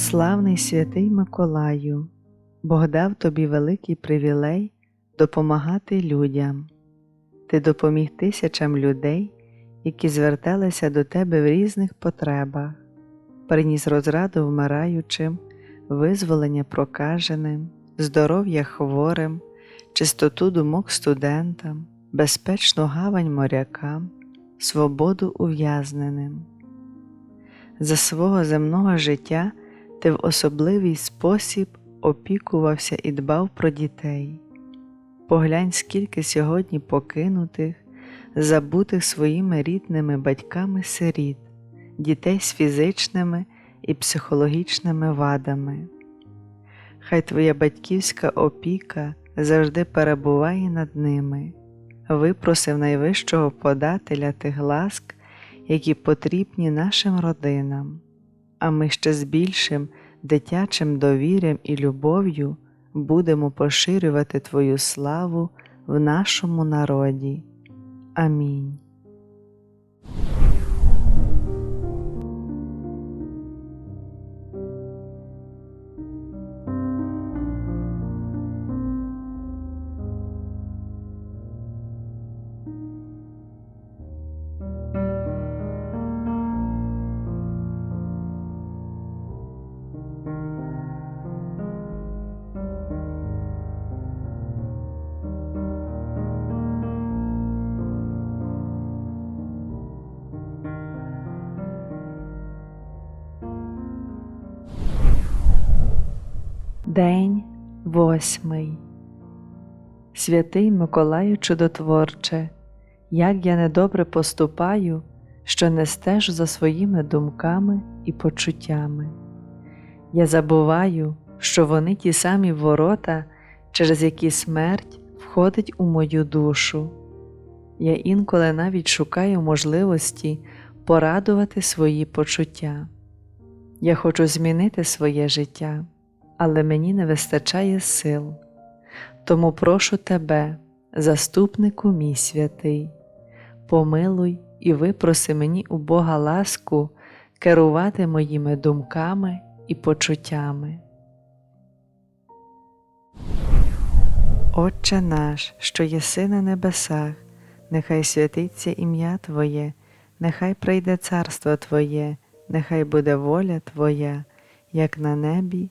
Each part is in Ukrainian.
Славний святий Миколаю, Бог дав тобі великий привілей допомагати людям. Ти допоміг тисячам людей, які зверталися до тебе в різних потребах, приніс розраду вмираючим, визволення прокаженим, здоров'я хворим, чистоту думок студентам, безпечну гавань морякам, свободу ув'язненим. За свого земного життя ти в особливий спосіб опікувався і дбав про дітей. Поглянь, скільки сьогодні покинутих, забутих своїми рідними батьками сиріт, дітей з фізичними і психологічними вадами. Хай твоя батьківська опіка завжди перебуває над ними, випросив найвищого подателя тих ласк, які потрібні нашим родинам, а ми ще з більшим дитячим довір'ям і любов'ю будемо поширювати Твою славу в нашому народі. Амінь. День восьмий. Святий Миколаю Чудотворче, як я недобре поступаю, що не стежу за своїми думками і почуттями. Я забуваю, що вони ті самі ворота, через які смерть входить у мою душу. Я інколи навіть шукаю можливості порадувати свої почуття. Я хочу змінити своє життя але мені не вистачає сил. Тому прошу тебе, заступнику мій святий, помилуй і випроси мені у Бога ласку керувати моїми думками і почуттями. Отче наш, що єси на небесах, нехай святиться ім'я Твоє, нехай прийде царство Твоє, нехай буде воля Твоя, як на небі,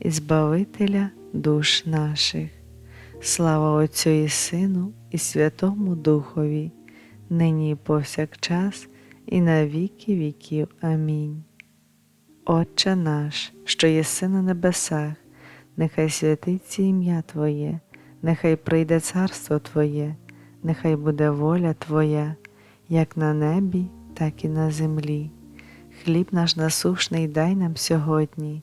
і Збавителя душ наших. Слава Отцю і Сину, і Святому Духові, нині і повсякчас, і на віки віків. Амінь. Отче наш, що єси на небесах, нехай святиться ім'я Твоє, нехай прийде царство Твоє, нехай буде воля Твоя, як на небі, так і на землі. Хліб наш насушний дай нам сьогодні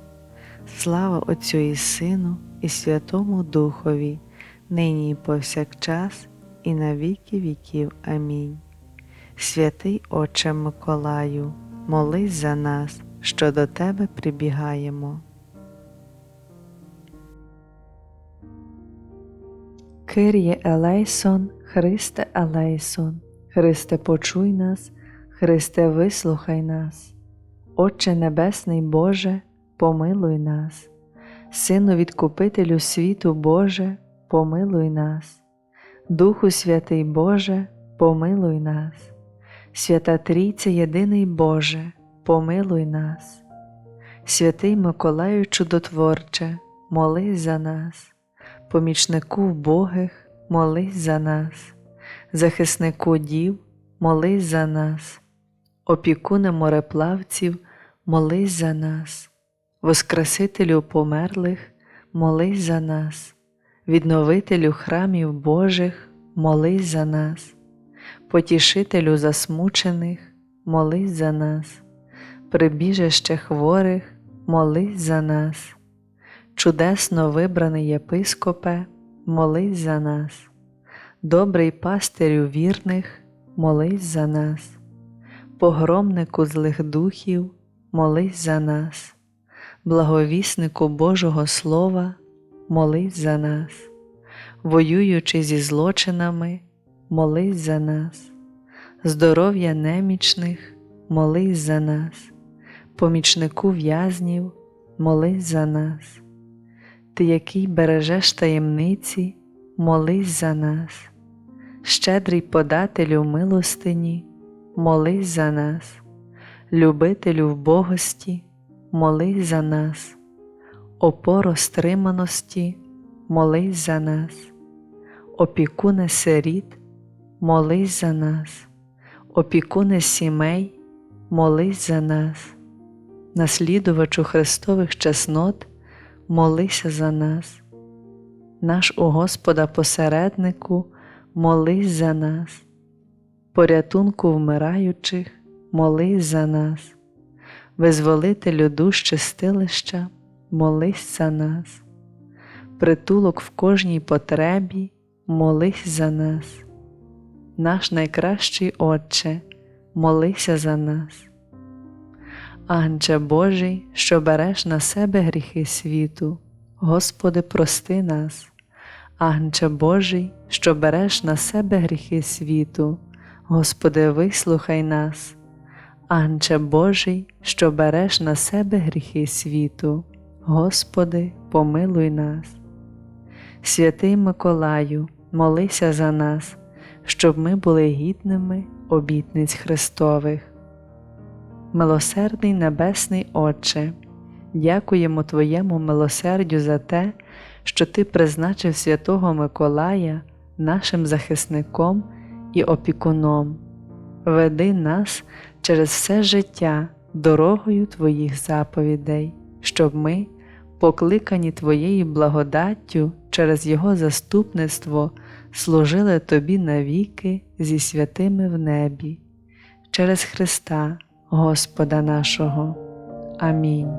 Слава Отцю і Сину, і Святому Духові, нині і повсякчас, і на віки віків. Амінь. Святий Отче Миколаю, молись за нас, що до Тебе прибігаємо. Кир'є Елейсон, Христе Елейсон, Христе почуй нас, Христе вислухай нас, Отче Небесний Боже, помилуй нас, Сину Відкупителю світу Боже, помилуй нас, Духу Святий Боже, помилуй нас, Свята Трійця Єдиний Боже, помилуй нас, Святий Миколаю Чудотворче, молись за нас. Помічнику вбогих, молись за нас, захиснику дів, молись за нас, опікуне мореплавців, молись за нас, Воскресителю померлих, молись за нас, відновителю храмів Божих, молись за нас, потішителю засмучених, молись за нас, прибіжище хворих, молись за нас. Чудесно вибраний єпископе, молись за нас, добрий пастирю вірних, молись за нас, погромнику злих духів, молись за нас, благовіснику Божого Слова, молись за нас, воюючи зі злочинами, молись за нас, здоров'я немічних, молись за нас, помічнику в'язнів, молись за нас. Ти, який бережеш таємниці, молись за нас, щедрий подателю милостині, молись за нас, любителю вбогості, молись за нас, опоро стриманості, молись за нас, опікуне сиріт, молись за нас, опікуне сімей, молись за нас, наслідувачу Христових чеснот молися за нас, наш у Господа посереднику, молись за нас, порятунку вмираючих, молись за нас, визволителю душ чистилища, молись за нас, притулок в кожній потребі, молись за нас, наш найкращий Отче, молися за нас. Анче Божий, що береш на себе гріхи світу, Господи, прости нас, Анче Божий, що береш на себе гріхи світу, Господи, вислухай нас, Анче Божий, що береш на себе гріхи світу, Господи, помилуй нас. Святий Миколаю, молися за нас, щоб ми були гідними обітниць Христових. Милосердний Небесний Отче, дякуємо Твоєму милосердю за те, що Ти призначив святого Миколая нашим захисником і опікуном. Веди нас через все життя дорогою Твоїх заповідей, щоб ми, покликані Твоєю благодаттю через Його заступництво, служили Тобі навіки зі святими в небі, через Христа. Господа нашого. Амінь.